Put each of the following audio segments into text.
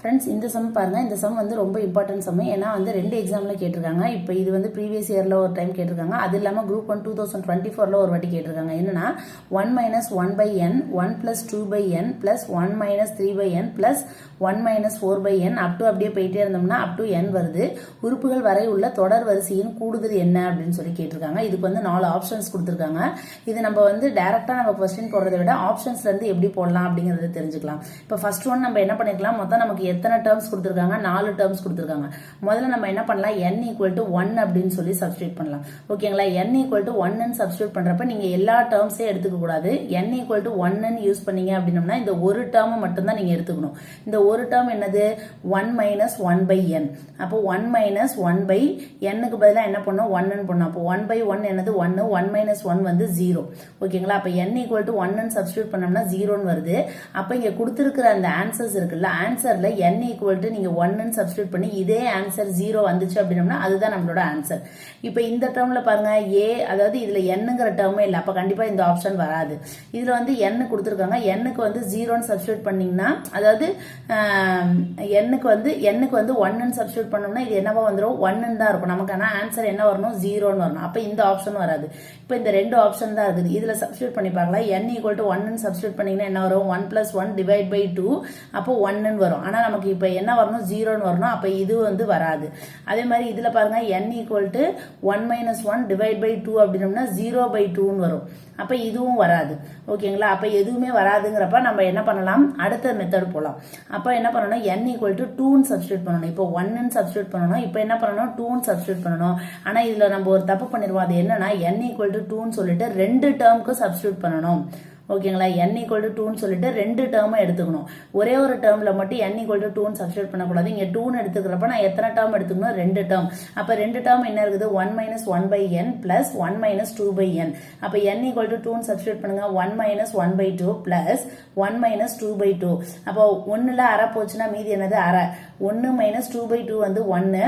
Friends இந்த some பாருங்கள் இந்த சம் வந்து ரொம்ப இம்பார்ட்டன்ட் சம் ஏன்னா வந்து ரெண்டு எக்ஸாம்ல கேட்டிருக்காங்க. இப்போ இது வந்து ப்ரீவியஸ் இயரில் ஒரு டைம் கேட்டிருக்காங்க. அது இல்லாமல் group one two thousand twenty ஃபோரில் ஒரு வாட்டி கேட்டிருக்காங்க. என்னன்னா one minus one by n one plus two by n plus one minus three by n plus one minus four by n up to அப்படியே போயிட்டே இருந்தோம்னா அப் டு என் வருது. உறுப்புகள் வரை உள்ள தொடர் வரிசையின் கூடுதல் என்ன அப்படின்னு சொல்லி கேட்டிருக்காங்க. இதுக்கு வந்து நாலு ஆப்ஷன்ஸ் கொடுத்துருக்காங்க. இது நம்ம வந்து டேரெக்டாக நம்ம கொஸ்டின் போடுறதை விட ஆப்ஷன்ஸ்லேருந்து எப்படி போடலாம் அப்படிங்கிறத தெரிஞ்சுக்கலாம். இப்போ ஃபர்ஸ்ட் ஒன் நம்ம என்ன பண்ணிக்கலாம் மொத்தம் நமக்கு எத்தனை டேர்ம்ஸ் கொடுத்துருக்காங்க? நாலு டேர்ம்ஸ் கொடுத்துருக்காங்க. முதல்ல நம்ம என்ன பண்ணலாம்? என் ஈக்குவல் டு ஒன் அப்படின்னு சொல்லி சப்ஸ்டியூட் பண்ணலாம். ஓகேங்களா என் ஈக்குவல் டு ஒன்னு சப்ஸ்டியூட் பண்றப்ப நீங்க எல்லா டேர்ம்ஸையும் எடுத்துக்க கூடாது. என் ஈக்குவல் டு ஒன்னு யூஸ் பண்ணீங்க அப்படின்னம்னா இந்த ஒரு டேர்ம் மட்டும்தான் நீங்க எடுத்துக்கணும். இந்த ஒரு டேர்ம் என்னது? One minus one by N அப்போ ஒன் மைனஸ் ஒன் பை என்னுக்கு பதிலாக என்ன பண்ணோம் ஒன்னு பண்ணோம் அப்போ ஒன் பை ஒன் என்னது? ஒன்னு ஒன் மைனஸ் ஒன் வந்து ஜீரோ ஓகேங்களா அப்போ என் ஈக்குவல் டு ஒன்னு சப்ஸ்டியூட் பண்ணோம்னா ஜீரோன்னு வருது. அப்போ இங்கே கொடுத்துருக்கிற அந்த ஆன்சர்ஸ் இருக்குல்ல ஆன்சரில் என் ஈக்குவல் டு நீங்கள் ஒன்னு சப்ஸ்டியூட் பண்ணி இதே ஆன்சர் ஜீரோ வந்துச்சு அப்படின்னம்னா அதுதான் நம்மளோட ஆன்சர் இப்போ இந்த டேர்மில் பாருங்கள் ஏ அதாவது இதில் என்னங்கிற டேர்மே இல்லை. அப்போ கண்டிப்பாக இந்த ஆப்ஷன் வராது. இதில் வந்து n கொடுத்துருக்காங்க. எண்ணுக்கு வந்து ஜீரோன்னு சப்ஸ்டியூட் பண்ணிங்கன்னா அதாவது எண்ணுக்கு வந்து எண்ணுக்கு வந்து ஒன்னு சப்ஸ்டியூட் பண்ணோம்னா இது என்னவா வந்துடும் ஒன்னு தான் இருக்கும். நமக்கு ஆனால் ஆன்சர் என்ன வரணும்? ஜீரோன்னு வரணும். அப்போ இந்த ஆப்ஷன் வராது. இப்போ இந்த ரெண்டு ஆப்ஷன் தான் இருக்குது. இதில் சப்ஸ்டியூட் பண்ணி பார்க்கலாம். என் ஈக்குவல் டு ஒன்னு சப்ஸ்டியூட் பண்ணிங்கன்னா என்ன வரும்? One plus one divide by two அப்போ ஒன்னுன்னு வரும். ஆனால் நமக்கு இப்போ என்ன வரணும்? ஜீரோன்னு வரணும். அப்போ இது வந்து வராது. அதே மாதிரி இதில் பாருங்க n equal to one minus one divide by two அப்படின்னோம்னா zero by டூன்னு வரும். அப்போ இதுவும் வராது. ஓகேங்களா? அப்போ எதுவுமே வராதுங்கிறப்ப நம்ம என்ன பண்ணலாம்? அடுத்த மெத்தட் போகலாம் அப்போ என்ன பண்ணணும்? என் ஈக்குவல் டு டூன்னு சப்ஸ்டியூட் பண்ணணும். இப்போ ஒன்னு சப்ஸ்டியூட் பண்ணணும். இப்போ என்ன பண்ணணும்? டூன்னு சப்ஸ்டியூட் பண்ணணும். ஆனால் இதில் நம்ம ஒரு தப்பு பண்ணிடுவோம் அது என்னன்னா என் ஈக்குவல் டு டூன்னு சொல்லிட்டு ரெண்டு டேர்முக்கு சப்ஸ்டியூட் பண்ணணும். ஓகேங்களா? என் ஈக்குவல் டு டூன்னு சொல்லிட்டு ரெண்டு டேர்மும் எடுத்துக்கணும். ஒரே ஒரு டேர்மில் மட்டும் என் ஈக்குவல் டு டூன்னு சப்ஸ்டியூட் பண்ணக்கூடாது. இங்கே டூன்னு எடுத்துக்கிறப்ப நான் எத்தனை டேர்ம் எடுத்துக்கணும்? ரெண்டு டேர்ம் அப்போ ரெண்டு டேர்ம் என்ன இருக்குது? One minus one by n plus one minus two by n அப்போ என் ஈக்குவல் டு டூன்னு சப்ஸ்டியூட் பண்ணுங்க. One minus one by two plus one minus two by two அப்போ ஒன்றில் அரை போச்சுன்னா மீதி என்னது? அரை. ஒன்று மைனஸ் டூ பை டூ வந்து ஒன்று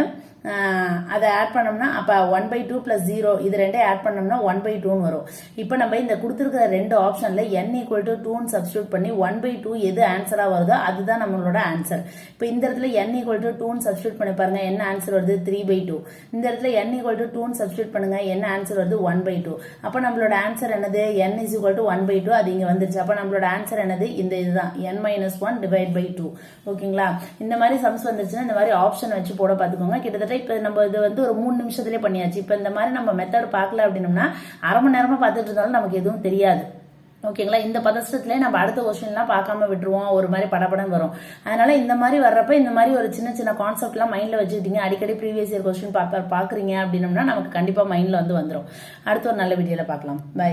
அதை ஆட் பண்ணோம்னா அப்போ one by two plus zero இது ரெண்டே ஆட் பண்ணோம்னா ஒன் பை டூன்னு வரும். இப்போ நம்ம இந்த கொடுத்துருக்கிற ரெண்டு ஆப்ஷனில் என் ஈக்குவல் டு டூன்னு சப்ஸ்டியூட் பண்ணி ஒன் பை டூ எது ஆன்சராக வருதோ அதுதான் நம்மளோட ஆன்சர் இப்போ இந்த இடத்துல என் ஈக்குவல் டு டூன்னு சப்ஸ்டியூட் பண்ணி பாருங்க என்ன ஆன்சர் வருது? த்ரீ பை டூ இந்த இடத்துல என் ஈக்குவல் டு டூன்னு சப்ஸ்டியூட் பண்ணுங்க என்ன ஆன்சர் வருது? ஒன் பை டூ அப்போ நம்மளோட ஆன்சர் என்னது? N is equal to one by two அது இங்கே வந்துருச்சு. அப்போ நம்மளோட ஆன்சர் என்னது? இந்த இதுதான். N minus one divide by two ஓகேங்களா? இந்த மாதிரி சம்ஸ் வந்துருச்சுன்னா இந்த மாதிரி ஆப்ஷன் வச்சு போட பார்த்துக்கோங்க. கிட்டத்தட்ட இப்போ நம்ம இது வந்து ஒரு மூணு நிமிஷத்துலேயே பண்ணியாச்சு. இப்போ இந்த மாதிரி நம்ம மெத்தட் பார்க்கல அப்படின்னோம்னா அரை மணி நேரமாக பார்த்துட்டு இருந்தாலும் நமக்கு எதுவும் தெரியாது. ஓகேங்களா? இந்த பதஷ்டத்திலே நம்ம அடுத்த கொஸ்டின்லாம் பார்க்காம விட்டுருவோம். ஒரு மாதிரி படப்படம் வரும். அதனால இந்த மாதிரி வர்றப்ப இந்த மாதிரி ஒரு சின்ன சின்ன கான்செப்ட்லாம் மைண்டில் வச்சுக்கிட்டீங்க. அடிக்கடி ப்ரீவியஸ் இயர் கொஸ்டின் பார்க்க பார்க்குறீங்க அப்படின்னம்னா நமக்கு கண்டிப்பாக மைண்டில் வந்து வந்துடும் அடுத்த ஒரு நல்ல வீடியோவில் பார்க்கலாம். பை